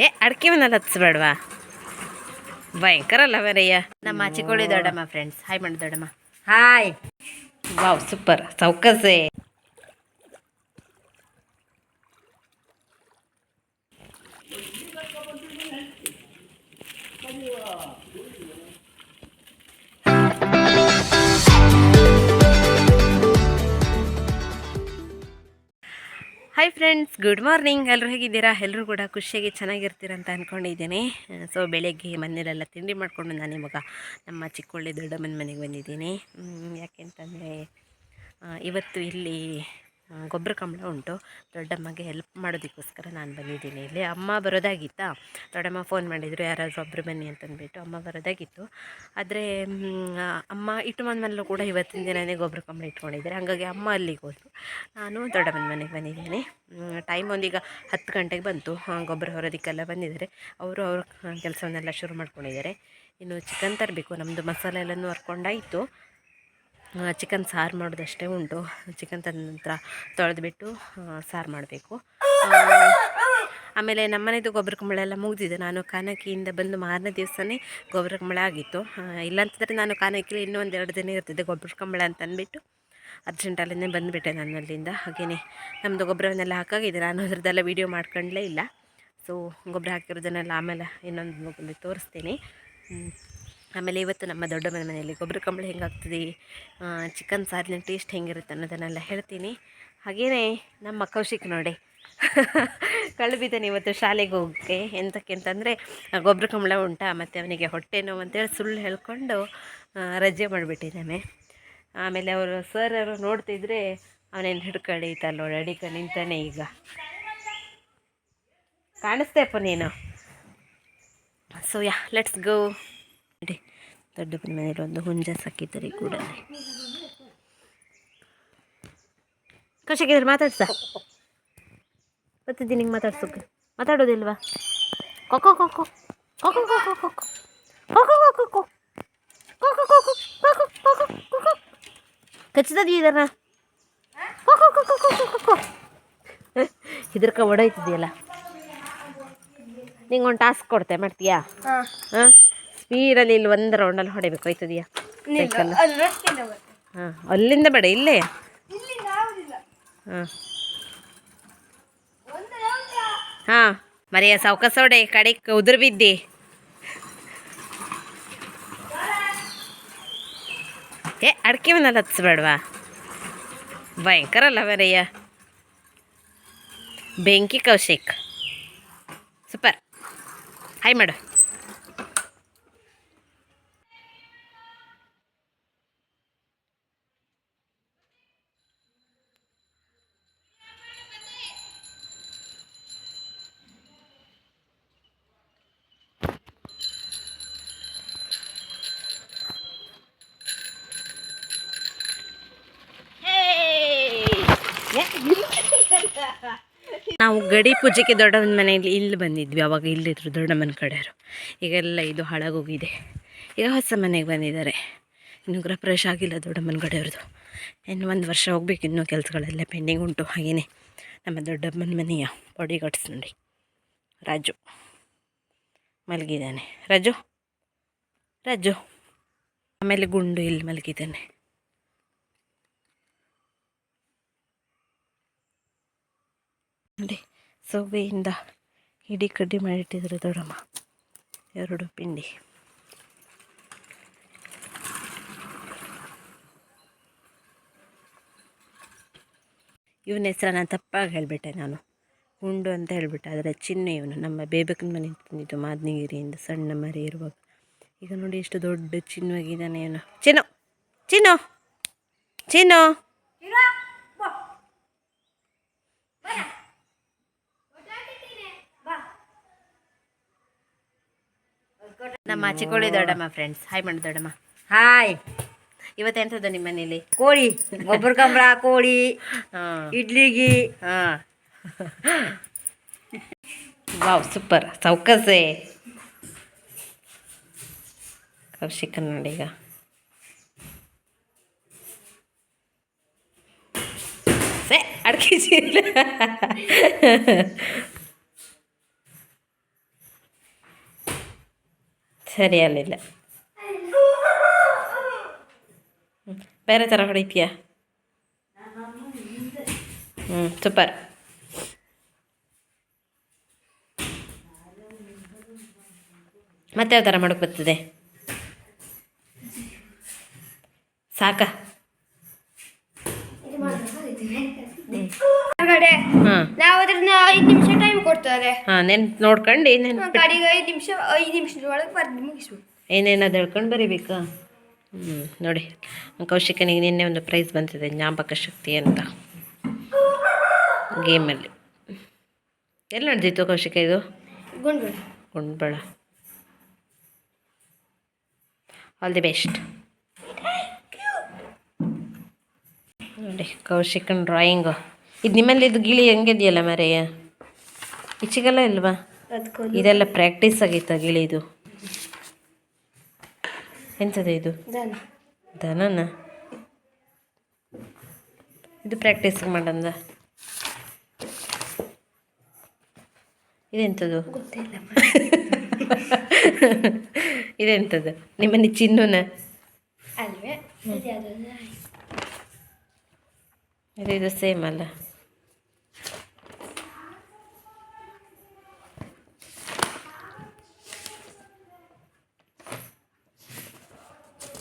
ಏ ಅಡಿಕೆ ಹತ್ಸ್ಬೇಡ್ವಾ? ಭಯಂಕರ ಅಲ್ಲ ಬೇರೆಯ್ಯ ನಮ್ಮ ಚಿಕ್ಕೋಳಿ ದೊಡ್ಡಮ್ಮ ಫ್ರೆಂಡ್ಸ್ ಹಾಯ್ ಮಾಡಿ ದೊಡ್ಡಮ್ಮ. ಹಾಯ್ ವಾವ್ ಸೂಪರ್ ಸೌಕಸೆ. ಹಾಯ್ ಫ್ರೆಂಡ್ಸ್ ಗುಡ್ ಮಾರ್ನಿಂಗ್ ಎಲ್ಲರೂ ಹೇಗಿದ್ದೀರಾ? ಎಲ್ಲರೂ ಕೂಡ ಖುಷಿಯಾಗಿ ಚೆನ್ನಾಗಿರ್ತೀರ ಅಂತ ಅಂದ್ಕೊಂಡಿದ್ದೀನಿ ಸೊ ಬೆಳಗ್ಗೆ ಮನೇಲೆಲ್ಲ ತಿಂಡಿ ಮಾಡಿಕೊಂಡು ನಾನು ಇವಾಗ ನಮ್ಮ ಚಿಕ್ಕೊಳ್ಳಿ ದೊಡ್ಡಮ್ಮನ ಮನೆಗೆ ಬಂದಿದ್ದೀನಿ. ಯಾಕೆಂತಂದರೆ ಇವತ್ತು ಇಲ್ಲಿ ಗೊಬ್ಬರ ಕಂಬಳ ಉಂಟು. ದೊಡ್ಡಮ್ಮಗೆ ಹೆಲ್ಪ್ ಮಾಡೋದಕ್ಕೋಸ್ಕರ ನಾನು ಬಂದಿದ್ದೀನಿ ಇಲ್ಲಿ. ಅಮ್ಮ ಬರೋದಾಗಿತ್ತಾ? ದೊಡ್ಡಮ್ಮ ಫೋನ್ ಮಾಡಿದರು, ಯಾರಾದರೂ ಒಬ್ಬರು ಬನ್ನಿ ಅಂತಂದ್ಬಿಟ್ಟು. ಅಮ್ಮ ಬರೋದಾಗಿತ್ತು. ಆದರೆ ಅಮ್ಮ ಇಟ್ಟು ಮನೇಲೂ ಕೂಡ ಇವತ್ತಿನ ದಿನವೇ ಗೊಬ್ಬರ ಕಂಬಳ ಇಟ್ಕೊಂಡಿದ್ದಾರೆ. ಹಾಗಾಗಿ ಅಮ್ಮ ಅಲ್ಲಿಗೆ ಹೋದರು. ನಾನು ದೊಡ್ಡಮ್ಮನ ಮನೆಗೆ ಬಂದಿದ್ದೀನಿ. ಟೈಮ್ ಒಂದೀಗ ಹತ್ತು ಗಂಟೆಗೆ ಬಂತು. ಗೊಬ್ಬರ ಹೊರೋದಕ್ಕೆಲ್ಲ ಬಂದಿದ್ದಾರೆ. ಅವರು ಅವ್ರ ಕೆಲಸವನ್ನೆಲ್ಲ ಶುರು ಮಾಡ್ಕೊಂಡಿದ್ದಾರೆ. ಇನ್ನು ಚಿಕನ್ ತರಬೇಕು. ನಮ್ಮದು ಮಸಾಲೆ ಎಲ್ಲನೂ ಹರ್ಕೊಂಡಾಯಿತು. ಚಿಕನ್ ಸಾರು ಮಾಡೋದಷ್ಟೇ ಉಂಟು. ಚಿಕನ್ ತಂದ ನಂತರ ತೊಳೆದ್ಬಿಟ್ಟು ಸಾರು ಮಾಡಬೇಕು. ಆಮೇಲೆ ನಮ್ಮನೆದು ಗೊಬ್ಬರ ಕಂಬಳ ಎಲ್ಲ ಮುಗಿದಿದೆ. ನಾನು ಕಾನಕಿಯಿಂದ ಬಂದು ಮಾರನೇ ದಿವಸನೇ ಗೊಬ್ಬರ ಕಂಬಳ ಆಗಿತ್ತು. ಇಲ್ಲಾಂತಂದರೆ ನಾನು ಕಾನಕಿಲಿ ಇನ್ನೂ ಎರಡು ದಿನ ಇರ್ತಿದ್ದೆ ಗೊಬ್ಬರ ಕಂಬಳ ಅಂತ ಅಂದ್ಬಿಟ್ಟು ಅರ್ಜೆಂಟಲ್ಲೇ ಬಂದುಬಿಟ್ಟೆ ನಾನು ಅಲ್ಲಿಂದ. ಹಾಗೆಯೇ ನಮ್ಮದು ಗೊಬ್ಬರವನ್ನೆಲ್ಲ ಹಾಕಾಗಿದೆ. ನಾನು ಅದರದ್ದೆಲ್ಲ ವೀಡಿಯೋ ಮಾಡ್ಕೊಂಡ್ಲೇ ಇಲ್ಲ. ಸೊ ಗೊಬ್ಬರ ಹಾಕಿರೋದನ್ನೆಲ್ಲ ಆಮೇಲೆ ಇನ್ನೊಂದು ತೋರಿಸ್ತೀನಿ. ಆಮೇಲೆ ಇವತ್ತು ನಮ್ಮ ದೊಡ್ಡ ಮನೆ ಮನೆಯಲ್ಲಿ ಗೊಬ್ಬರ ಕಂಬಳ ಹೆಂಗಾಗ್ತದೆ ಚಿಕನ್ ಸಾರಿನ ಟೇಸ್ಟ್ ಹೆಂಗಿರುತ್ತೆ ಅನ್ನೋದನ್ನೆಲ್ಲ ಹೇಳ್ತೀನಿ. ಹಾಗೆಯೇ ನಮ್ಮ ಕೌಶಿಕ್ ನೋಡಿ. ಕಳುಬಿದ್ದಾನೆ ಇವತ್ತು ಶಾಲೆಗೆ ಹೋಗಕ್ಕೆ. ಎಂತಕ್ಕೆ ಅಂತಂದರೆ ಗೊಬ್ಬರ ಕಂಬಳ ಉಂಟಾ, ಮತ್ತು ಅವನಿಗೆ ಹೊಟ್ಟೆ ನೋವು ಅಂತೇಳಿ ಸುಳ್ಳು ಹೇಳ್ಕೊಂಡು ರಜೆ ಮಾಡಿಬಿಟ್ಟಿದ್ದಾನೆ. ಆಮೇಲೆ ಅವರು ಸರ್ ಅವರು ನೋಡ್ತಿದ್ರೆ ಅವನೇನು ಹಿಡ್ಕೊಂಡು ನೋಡಿ ಅಡಿಕ ನಿಂತಾನೆ ಈಗ. ಕಾಣಿಸ್ತೇಪ್ಪ ನೀನು ಸೊ ಯಾ ಲೆಟ್ಸ್ ಗೋ ನೋಡಿ ದೊಡ್ಡಪ್ಪನ ಮನೇಲಿ ಒಂದು ಹುಂಜ ಸಾಕಿದ್ದಾರೆ ಕೂಡ ಕಷಕಿದ್ರೆ ಮಾತಾಡ್ಸ ಬರ್ತಿದ್ದೀನಿ ನಿಂಗೆ ಮಾತಾಡ್ಸೋಕೆ ಮಾತಾಡೋದಿಲ್ವಾ ಕೊಕ್ಕೋ ಕೊಕ್ಕೋ ಕೊಕ್ಕೋ ಕೊಕ್ಕೋ ಕೊಕ್ಕೋ ಕೊಕ್ಕೋ ಕೊಕ್ಕೋ ಕೊಕ್ಕೋ ಕೊಕ್ಕೋ ಕೊಕ್ಕೋ ಕೊಕ್ಕೋ ಕೊಕ್ಕೋ ಕಚ್ಚಿದದಿ ಇದನ್ನ ಕೊಕ್ಕೋ ಕೊಕ್ಕೋ ಕೊಕ್ಕೋ ಕೊಕ್ಕೋ ಇದ್ರಕ ಒಡಾಯ್ತಿದೆಯಲ್ಲ ನಿಂಗೆ ಒಂದು ಟಾಸ್ಕ್ ಕೊಡ್ತೆ ಮಾಡ್ತೀಯಾ ಹಾಂ ಸ್ಪೀಡಲ್ಲಿ ಇಲ್ಲಿ ಒಂದು ರೌಂಡಲ್ಲಿ ಹೊಡಿಬೇಕು ಆಯ್ತದೆಯಾ? ಸೈಕಲ್ ಹಾಂ ಅಲ್ಲಿಂದ ಬೇಡ ಇಲ್ಲೇ? ಹಾಂ. ಹಾಂ ಮರಿಯ ಸೌಕಸೋಡೆ ಕಡೆಗೆ ಉದುರು ಬಿದ್ದಿ. ಏ ಅಡಿಕೆ ಮನೆಲ್ಲ ಹತ್ಸ್ಬೇಡ್ವಾ? ಭಯಂಕರ ಅಲ್ಲ ಮರಿಯ. ಬೆಂಕಿ ಕೌಶಿಕ್. ಸೂಪರ್. ಹಾಯ್ ಮಾಡು ನಾವು ಗಡಿ ಪೂಜೆಗೆ ದೊಡ್ಡಮ್ಮನ ಮನೆಯಲ್ಲಿ ಇಲ್ಲಿ ಬಂದಿದ್ವಿ, ಅವಾಗ ಇಲ್ಲಿದ್ರು ದೊಡ್ಡಮ್ಮನ ಕಡೆಯವರು. ಈಗೆಲ್ಲ ಇದು ಹಾಳಾಗೋಗಿದೆ. ಈಗ ಹೊಸ ಮನೆಗೆ ಬಂದಿದ್ದಾರೆ. ಇನ್ನು ಗೃಹಪ್ರವೇಶ ಆಗಿಲ್ಲ ದೊಡ್ಡಮ್ಮನ ಕಡೆಯವ್ರದ್ದು. ಇನ್ನು ಒಂದು ವರ್ಷ ಹೋಗ್ಬೇಕು, ಇನ್ನೂ ಕೆಲಸಗಳೆಲ್ಲ ಪೆಂಡಿಂಗ್ ಉಂಟು. ಹಾಗೆಯೇ ನಮ್ಮ ದೊಡ್ಡಮ್ಮನ ಮನೆಯ ಬಾಡಿ ಗಾರ್ಡ್ಸ್ ನೋಡಿ. ರಾಜು ಮಲಗಿದ್ದಾನೆ. ರಾಜು? ರಾಜು? ಆಮೇಲೆ ಗುಂಡು ಇಲ್ಲಿ ಮಲಗಿದ್ದಾನೆ. ನೋಡಿ, ಸೊವ್ವೆಯಿಂದ ಹಿಡಿ ಕಡ್ಡಿ ಮಾಡಿಟ್ಟಿದ್ರು ದೊಡ್ಡಮ್ಮ. ಎರಡು ಪಿಂಡಿ. ಇವನ ಹೆಸರು ನಾನು ತಪ್ಪಾಗಿ ಹೇಳಿಬಿಟ್ಟೆ ನಾನು. ಗುಂಡು ಅಂತ ಹೇಳಿಬಿಟ್ಟೆ, ಆದರೆ ಚಿನ್ನ ಇವನು. ನಮ್ಮ ಬೇಬಕ್ಕನ ಮನೆ ತಂದಿದ್ದು ಮಾದನಗಿರಿಯಿಂದ ಸಣ್ಣ ಮರಿ ಇರುವಾಗ. ಈಗ ನೋಡಿ ಎಷ್ಟು ದೊಡ್ಡ ಚಿನ್ನವಾಗಿದ್ದಾನೆ ಇವನು. ಚಿನ್ನ ಚಿನ್ನ, ಚಿನ್ನು. ನಮ್ಮ ಚಿಕ್ಕೋಳಿ ದೊಡ್ಡಮ್ಮ ಫ್ರೆಂಡ್ಸ್ ಹಾಯ್ ಮಾಡಿ ದೊಡ್ಡಮ್ಮ. ಹಾಯ್ ಇವತ್ತೆಂಥದ್ದು ನಿಮ್ಮ ಮನೇಲಿ? ಕೋಳಿ. ಗೊಬ್ಬರ ಕಂಬಳ ಕೋಳಿ ಇಡ್ಲಿಗಿ. ಹಾಂ. ವಾವ್ ಸೂಪರ್ ಸೌಕಸೆ. ಕೌಶಿಕ ನೋಡೀಗ ಸೇ ಅಡಿಕೆ ಚೀಲ ಸರಿ ಅಲ್ಲಿಲ್ಲ. ಬೇರೆ ಥರ ಹೊಡಿತೀಯ? ಹ್ಞೂ ಸೂಪರ್ ಮತ್ತೆ ಯಾವ ಥರ ಮಾಡೋಕ್ಕೆ ಬರ್ತದೆ? ಸಾಕ? ಹಾಂ ಕೊಡ್ತಾರೆ ಹಾಂ ನೆನ್ಪು ನೋಡ್ಕೊಂಡು ಏನೇನು ಕಡೆಗೆ ಐದು ನಿಮಿಷ ಐದು ನಿಮಿಷದೊಳಗೆ ಬರ್ದು ಮುಗಿಸ್ಬೇಕು. ಏನೇನದು ಹೇಳ್ಕೊಂಡು ಬರೀಬೇಕಾ? ಹ್ಞೂ ನೋಡಿ. ಕೌಶಿಕನಿಗೆ ನಿನ್ನೆ ಒಂದು ಪ್ರೈಸ್ ಬಂದಿದೆ ಜ್ಞಾಪಕ ಶಕ್ತಿ ಅಂತ. ಗೇಮಲ್ಲಿ. ಎಲ್ಲಿ ನಡೆದಿತ್ತು ಕೌಶಿಕ ಇದು? ಗುಂಡು ಗುಂಡ್ಬಳ. ಆಲ್ ದಿ ಬೆಸ್ಟ್ ನೋಡಿ ಕೌಶಿಕನ್ ಡ್ರಾಯಿಂಗು ಇದು ನಿಮ್ಮಲ್ಲಿ ಇದು ಗಿಳಿ ಹೆಂಗಿದೆಯಲ್ಲ ಮರೆಯ? ಈಚೆಗೆಲ್ಲ ಇಲ್ವಾ? ಇದೆಲ್ಲ ಪ್ರಾಕ್ಟೀಸ್ ಆಗೈತೆ ಗಿಳಿದು? ಎಂಥದ್ದು ಇದು? ದನ. ದನನ? ಇದು ಪ್ರಾಕ್ಟೀಸ್ ಮಾಡಂದ? ಇದೆಂಥದ್ದು ಇದೆಂಥದ್ದು ನಿಮ್ಮನೆ ಚಿನ್ನೂನ? ಇದು ಸೇಮ್ ಅಲ್ಲ.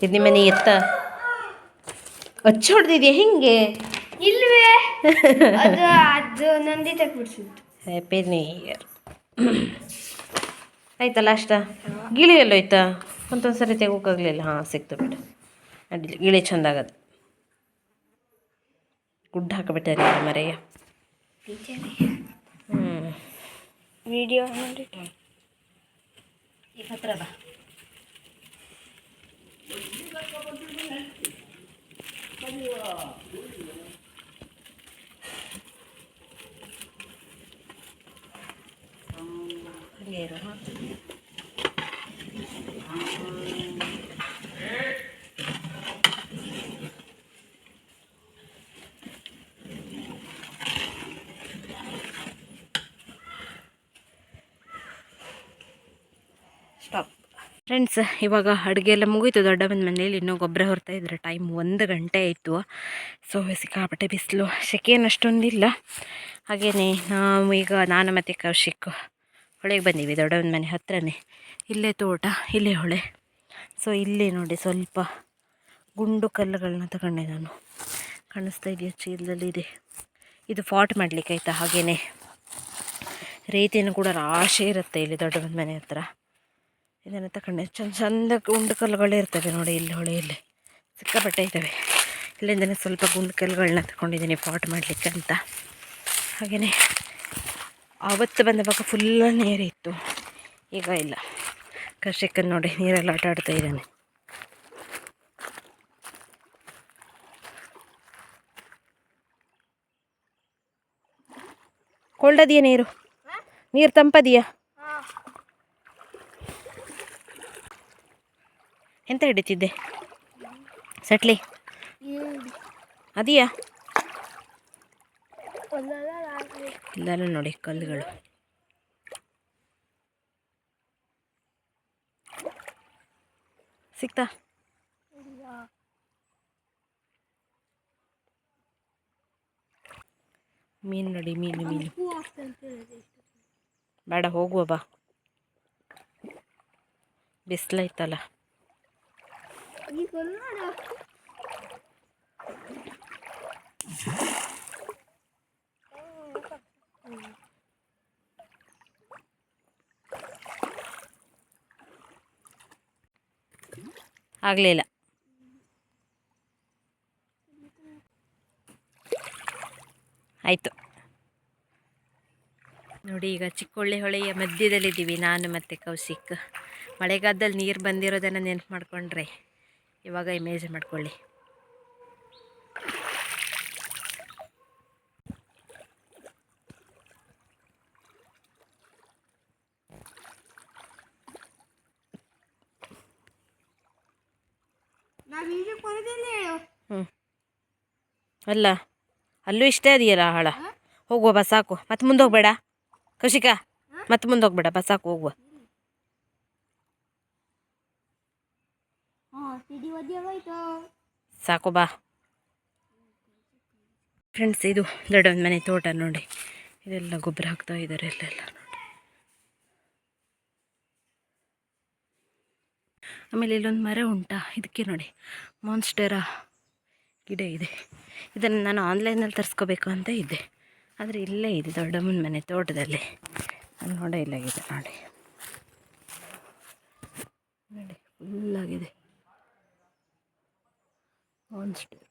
ಇದು ನಿಮ್ಮನೆ ಎತ್ತ? ಅಚ್ಚು ಹೊಡೆದಿದ್ಯಾ ಹಿಂಗೆ? ಇಲ್ವೇ? ಅದು ಅದು ನಂದಿ ತೆಗ್ಬಿಡ್ಸಿದ್ದು ಹ್ಯಾಪಿ ನ್ಯೂ ಇಯರ್ ಆಯ್ತಲ್ಲ ಅಷ್ಟ ಗಿಳಿ ಎಲ್ಲ ಹೋಯ್ತಾ? ಒಂದೊಂದು ಸರಿ ತೆಗೋಕ್ಕಾಗಲಿಲ್ಲ ಹಾಂ ಸಿಕ್ತು ಬಿಡು. ಅಡ್ಡಿಲ್ಲ. ಗಿಳಿ ಚಂದ ಆಗದು ಗುಡ್ಡ ಹಾಕಿಬಿಟ್ಟಾರೆ ಮರೆಯ ಹ್ಞೂ ವಿಡಿಯೋ ನೋಡಿ ಈ ಹತ್ರ ಬಾ. ಹಂಗೆ ಫ್ರೆಂಡ್ಸ್ ಇವಾಗ ಅಡುಗೆ ಎಲ್ಲ ಮುಗೀತು. ದೊಡ್ಡ ಬಂದ ಮನೇಲಿ ಇನ್ನೂ ಗೊಬ್ಬರ ಹೊರ್ತಾ ಇದ್ರೆ. ಟೈಮ್ ಒಂದು ಗಂಟೆ ಆಯಿತು. ಸೊ ಸಿಕ್ಕಾಪಟ್ಟೆ ಬಿಸಿಲು. ಸೆಕೆಯನ್ನು ಅಷ್ಟೊಂದಿಲ್ಲ ಹಾಗೆಯೇ ನಾವು ಈಗ ನಾನು ಮತ್ತು ಕೌಶಿಕ್ ಹೊಳೆಗೆ ಬಂದೀವಿ. ದೊಡ್ಡವನ ಮನೆ ಹತ್ರನೇ. ಇಲ್ಲೇ ತೋಟ, ಇಲ್ಲೇ ಹೊಳೆ. ಸೊ ಇಲ್ಲಿ ನೋಡಿ ಸ್ವಲ್ಪ ಗುಂಡು ಕಲ್ಲುಗಳನ್ನ ತಗೊಂಡೆ ನಾನು. ಕಾಣಿಸ್ತಾ ಇದೆಯಾ? ಚೀಲದಲ್ಲಿ ಇದೆ. ಇದು ಫಾಟ್ ಮಾಡಲಿಕ್ಕೆ ಆಯಿತಾ? ಹಾಗೆಯೇ ರೀತಿಯನ್ನು ಕೂಡ ರಾಶಿ ಇರುತ್ತೆ ಇಲ್ಲಿ ದೊಡ್ಡವನ ಮನೆ ಹತ್ರ. ಇದನ್ನು ತಗೊಂಡೆ ಚಂದ ಚಂದ ಗುಂಡು ಕಲ್ಲುಗಳು ಇರ್ತವೆ ನೋಡಿ, ಇಲ್ಲಿ ಹೊಳೆಯಲ್ಲಿ ಸಿಕ್ಕಾಪಟ್ಟೆ ಇದ್ದಾವೆ. ಇಲ್ಲಿಂದಲೇ ಸ್ವಲ್ಪ ಗುಂಡು ಕಲ್ಲುಗಳನ್ನ ತಗೊಂಡಿದ್ದೀನಿ ಪಾಟ್ ಮಾಡಲಿಕ್ಕೆ ಅಂತ. ಹಾಗೆಯೇ ಆವತ್ತು ಬಂದವಾಗ ಫುಲ್ ನೀರಿತ್ತು ಈಗ ಇಲ್ಲ. ಕರ್ಷಿಕನ್ ನೋಡಿ, ನೀರೆಲ್ಲ ಆಟ ಆಡ್ತಾ ಇದ್ದಾನೆ. ಕೋಲ್ಡದಿಯಾ ನೀರು? ನೀರು ತಂಪದಿಯಾ? ಎಂತ ಹಿಡಿತಿದ್ದೆ? ಸಟ್ಲಿ. ಅದೆಯಾ? ಎಲ್ಲರೂ ನೋಡಿ ಕಲ್ಲುಗಳು. ಸಿಕ್ತಾ? ಮೀನು ನೋಡಿ, ಮೀನು ಮೀನು. ಬೇಡ, ಹೋಗುವ ಬಾ. ಬಿಸಿಲೈತಲ್ಲ ಆಗಲಿಲ್ಲ. ಆಯಿತು. ನೋಡಿ, ಈಗ ಚಿಕ್ಕೊಳ್ಳಿ ಹೊಳೆಯ ಮಧ್ಯದಲ್ಲಿದ್ದೀವಿ. ನಾನು ಮತ್ತು ಕೌಶಿಕ್. ಮಳೆಗಾಲದಲ್ಲಿ ನೀರು ಬಂದಿರೋದನ್ನು ನೆನಪು ಮಾಡಿಕೊಂಡ್ರೆ. ಇವಾಗ ಇಮೇಜ್ ಮಾಡ್ಕೊಳ್ಳಿ. ಅಲ್ಲ ಅಲ್ಲೂ ಇಷ್ಟೇ ಅದೆಯಲ್ಲ ಹಾಳ? ಹೋಗುವ ಬಸ್ ಸಾಕು ಮತ್ತೆ ಮುಂದೆ ಹೋಗ್ಬೇಡ. ಕೌಶಿಕ ಮತ್ತೆ ಮುಂದೆ ಹೋಗ್ಬೇಡ ಬಸ್ ಸಾಕು ಹೋಗುವ. ಸಾಕು ಬಾ. ಫ್ರೆಂಡ್ಸ್ ಇದು ದೊಡ್ಡಮ್ಮನ ಮನೆ ತೋಟ ನೋಡಿ. ಇದೆಲ್ಲ ಗೊಬ್ಬರ ಹಾಕ್ತಾ ಇದ್ದಾರೆ ಎಲ್ಲೆಲ್ಲ ನೋಡಿ. ಆಮೇಲೆ ಇಲ್ಲೊಂದು ಮರ ಉಂಟಾ. ಇದಕ್ಕೆ ನೋಡಿ ಮಾನ್ಸ್ಟರ ಗಿಡ ಇದೆ. ಇದನ್ನು ನಾನು ಆನ್ಲೈನಲ್ಲಿ ತರಿಸ್ಕೋಬೇಕು ಅಂತ ಇದ್ದೆ. ಆದರೆ ಇಲ್ಲೇ ಇದೆ ದೊಡ್ಡಮ್ಮನ ಮನೆ ತೋಟದಲ್ಲಿ. ನಾನು ನೋಡೇ ಇಲ್ಲ ಇದೆ ನೋಡಿ ನೋಡಿ ಫುಲ್ಲಾಗಿದೆ ಮಾನ್ಸ್ಟರ್